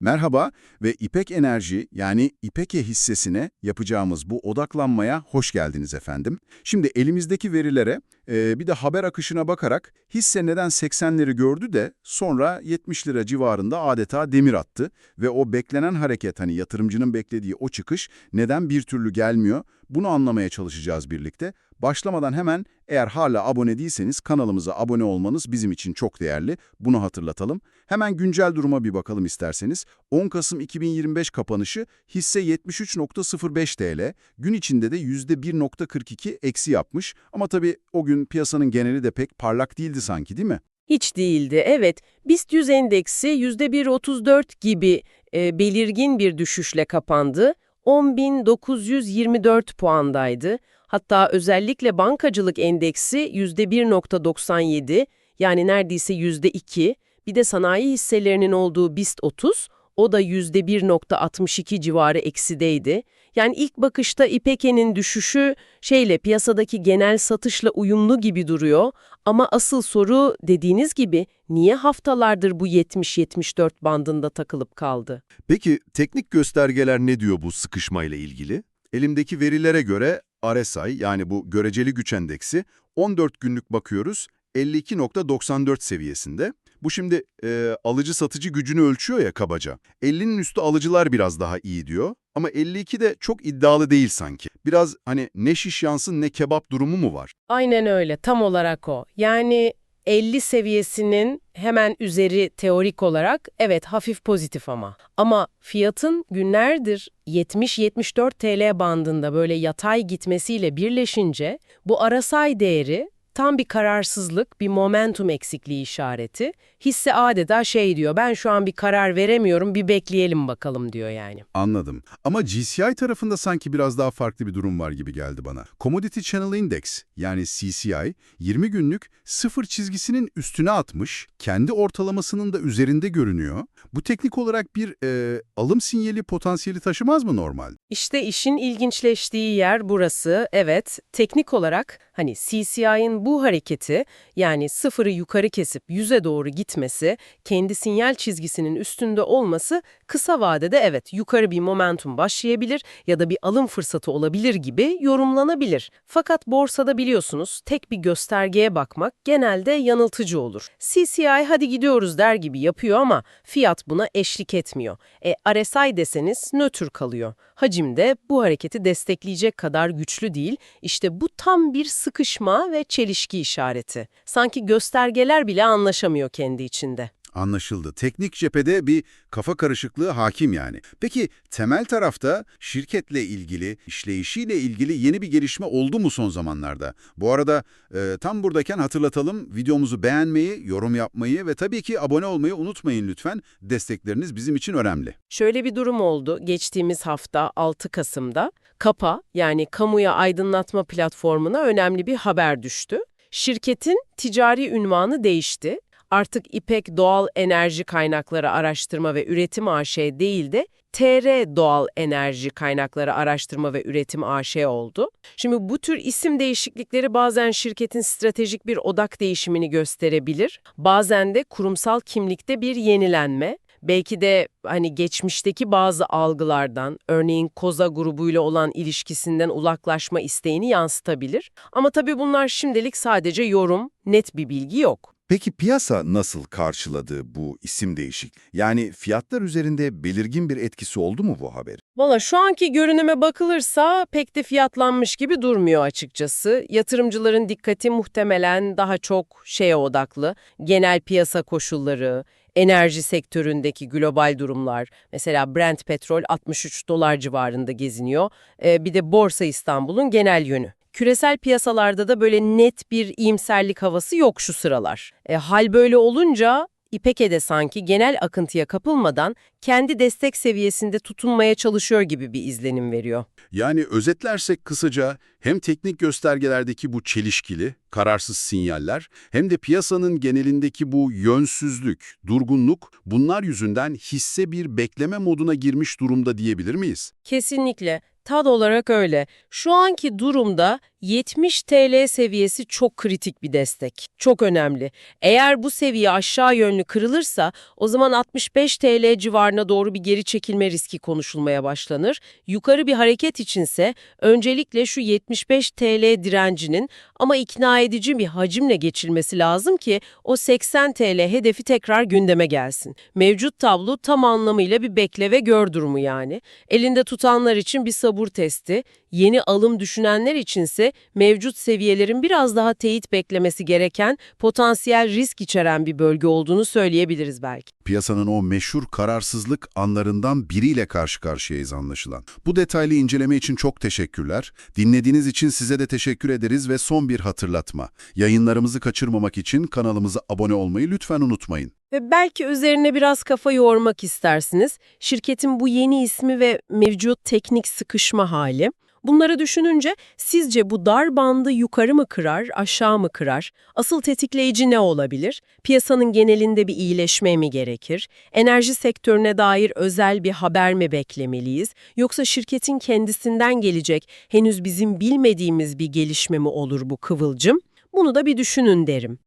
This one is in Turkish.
Merhaba ve İpek Enerji yani İpeke hissesine yapacağımız bu odaklanmaya hoş geldiniz efendim. Şimdi elimizdeki verilere e, bir de haber akışına bakarak hisse neden 80'leri gördü de sonra 70 lira civarında adeta demir attı ve o beklenen hareket hani yatırımcının beklediği o çıkış neden bir türlü gelmiyor bunu anlamaya çalışacağız birlikte. Başlamadan hemen eğer hala abone değilseniz kanalımıza abone olmanız bizim için çok değerli. Bunu hatırlatalım. Hemen güncel duruma bir bakalım isterseniz. 10 Kasım 2025 kapanışı hisse 73.05 TL. Gün içinde de %1.42 eksi yapmış. Ama tabii o gün piyasanın geneli de pek parlak değildi sanki değil mi? Hiç değildi, evet. BIST 100 endeksi %1.34 gibi e, belirgin bir düşüşle kapandı. 10.924 puandaydı. Hatta özellikle bankacılık endeksi %1.97 yani neredeyse %2. Bir de sanayi hisselerinin olduğu BIST 30 o da %1.62 civarı eksideydi. Yani ilk bakışta İPEK'in düşüşü şeyle piyasadaki genel satışla uyumlu gibi duruyor. Ama asıl soru dediğiniz gibi niye haftalardır bu 70-74 bandında takılıp kaldı? Peki teknik göstergeler ne diyor bu sıkışmayla ilgili? Elimdeki verilere göre RSI yani bu göreceli güç endeksi 14 günlük bakıyoruz 52.94 seviyesinde. Bu şimdi e, alıcı satıcı gücünü ölçüyor ya kabaca. 50'nin üstü alıcılar biraz daha iyi diyor ama 52 de çok iddialı değil sanki. Biraz hani ne şiş yansın ne kebap durumu mu var? Aynen öyle, tam olarak o. Yani 50 seviyesinin hemen üzeri teorik olarak evet hafif pozitif ama. Ama fiyatın günlerdir 70-74 TL bandında böyle yatay gitmesiyle birleşince bu RSI değeri tam bir kararsızlık, bir momentum eksikliği işareti. Hisse adeta şey diyor, ben şu an bir karar veremiyorum, bir bekleyelim bakalım diyor yani. Anladım. Ama GCI tarafında sanki biraz daha farklı bir durum var gibi geldi bana. Commodity Channel Index yani CCI 20 günlük sıfır çizgisinin üstüne atmış, kendi ortalamasının da üzerinde görünüyor. Bu teknik olarak bir e, alım sinyali potansiyeli taşımaz mı normal? İşte işin ilginçleştiği yer burası. Evet, teknik olarak hani CCI'nin bu hareketi yani sıfırı yukarı kesip yüze doğru gitmesi, kendi sinyal çizgisinin üstünde olması kısa vadede evet yukarı bir momentum başlayabilir ya da bir alım fırsatı olabilir gibi yorumlanabilir. Fakat borsada biliyorsunuz tek bir göstergeye bakmak genelde yanıltıcı olur. CCI hadi gidiyoruz der gibi yapıyor ama fiyat buna eşlik etmiyor. E RSI deseniz nötr kalıyor. Hacim de bu hareketi destekleyecek kadar güçlü değil. İşte bu tam bir sıkışma ve çelişki işareti. Sanki göstergeler bile anlaşamıyor kendi içinde. Anlaşıldı. Teknik cephede bir kafa karışıklığı hakim yani. Peki temel tarafta şirketle ilgili, işleyişiyle ilgili yeni bir gelişme oldu mu son zamanlarda? Bu arada e, tam buradayken hatırlatalım, videomuzu beğenmeyi, yorum yapmayı ve tabii ki abone olmayı unutmayın lütfen. Destekleriniz bizim için önemli. Şöyle bir durum oldu geçtiğimiz hafta 6 Kasım'da. KAPA yani Kamuya Aydınlatma Platformu'na önemli bir haber düştü. Şirketin ticari ünvanı değişti. Artık İPEK Doğal Enerji Kaynakları Araştırma ve Üretim AŞ değil de TR Doğal Enerji Kaynakları Araştırma ve Üretim AŞ oldu. Şimdi bu tür isim değişiklikleri bazen şirketin stratejik bir odak değişimini gösterebilir. Bazen de kurumsal kimlikte bir yenilenme. Belki de hani geçmişteki bazı algılardan, örneğin Koza grubuyla olan ilişkisinden uzaklaşma isteğini yansıtabilir. Ama tabii bunlar şimdilik sadece yorum, net bir bilgi yok. Peki piyasa nasıl karşıladı bu isim değişik? Yani fiyatlar üzerinde belirgin bir etkisi oldu mu bu haberin? Valla şu anki görünüme bakılırsa pek de fiyatlanmış gibi durmuyor açıkçası. Yatırımcıların dikkati muhtemelen daha çok şeye odaklı. Genel piyasa koşulları, enerji sektöründeki global durumlar. Mesela Brent petrol 63 dolar civarında geziniyor. Ee, bir de Borsa İstanbul'un genel yönü. Küresel piyasalarda da böyle net bir iyimserlik havası yok şu sıralar. E, hal böyle olunca İPEK'e de sanki genel akıntıya kapılmadan kendi destek seviyesinde tutunmaya çalışıyor gibi bir izlenim veriyor. Yani özetlersek kısaca hem teknik göstergelerdeki bu çelişkili kararsız sinyaller hem de piyasanın genelindeki bu yönsüzlük, durgunluk bunlar yüzünden hisse bir bekleme moduna girmiş durumda diyebilir miyiz? Kesinlikle. Tad olarak öyle. Şu anki durumda 70 TL seviyesi çok kritik bir destek. Çok önemli. Eğer bu seviye aşağı yönlü kırılırsa o zaman 65 TL civarına doğru bir geri çekilme riski konuşulmaya başlanır. Yukarı bir hareket içinse öncelikle şu 75 TL direncinin ama ikna edici bir hacimle geçilmesi lazım ki o 80 TL hedefi tekrar gündeme gelsin. Mevcut tablo tam anlamıyla bir bekle ve gör durumu yani. Elinde tutanlar için bir sabır testi, yeni alım düşünenler içinse mevcut seviyelerin biraz daha teyit beklemesi gereken potansiyel risk içeren bir bölge olduğunu söyleyebiliriz belki. Piyasanın o meşhur kararsızlık anlarından biriyle karşı karşıyayız anlaşılan. Bu detaylı inceleme için çok teşekkürler. Dinlediğiniz için size de teşekkür ederiz ve son bir hatırlatma. Yayınlarımızı kaçırmamak için kanalımıza abone olmayı lütfen unutmayın. Ve belki üzerine biraz kafa yormak istersiniz. Şirketin bu yeni ismi ve mevcut teknik sıkışma hali. Bunları düşününce sizce bu dar bandı yukarı mı kırar, aşağı mı kırar? Asıl tetikleyici ne olabilir? Piyasanın genelinde bir iyileşme mi gerekir? Enerji sektörüne dair özel bir haber mi beklemeliyiz? Yoksa şirketin kendisinden gelecek, henüz bizim bilmediğimiz bir gelişme mi olur bu kıvılcım? Bunu da bir düşünün derim.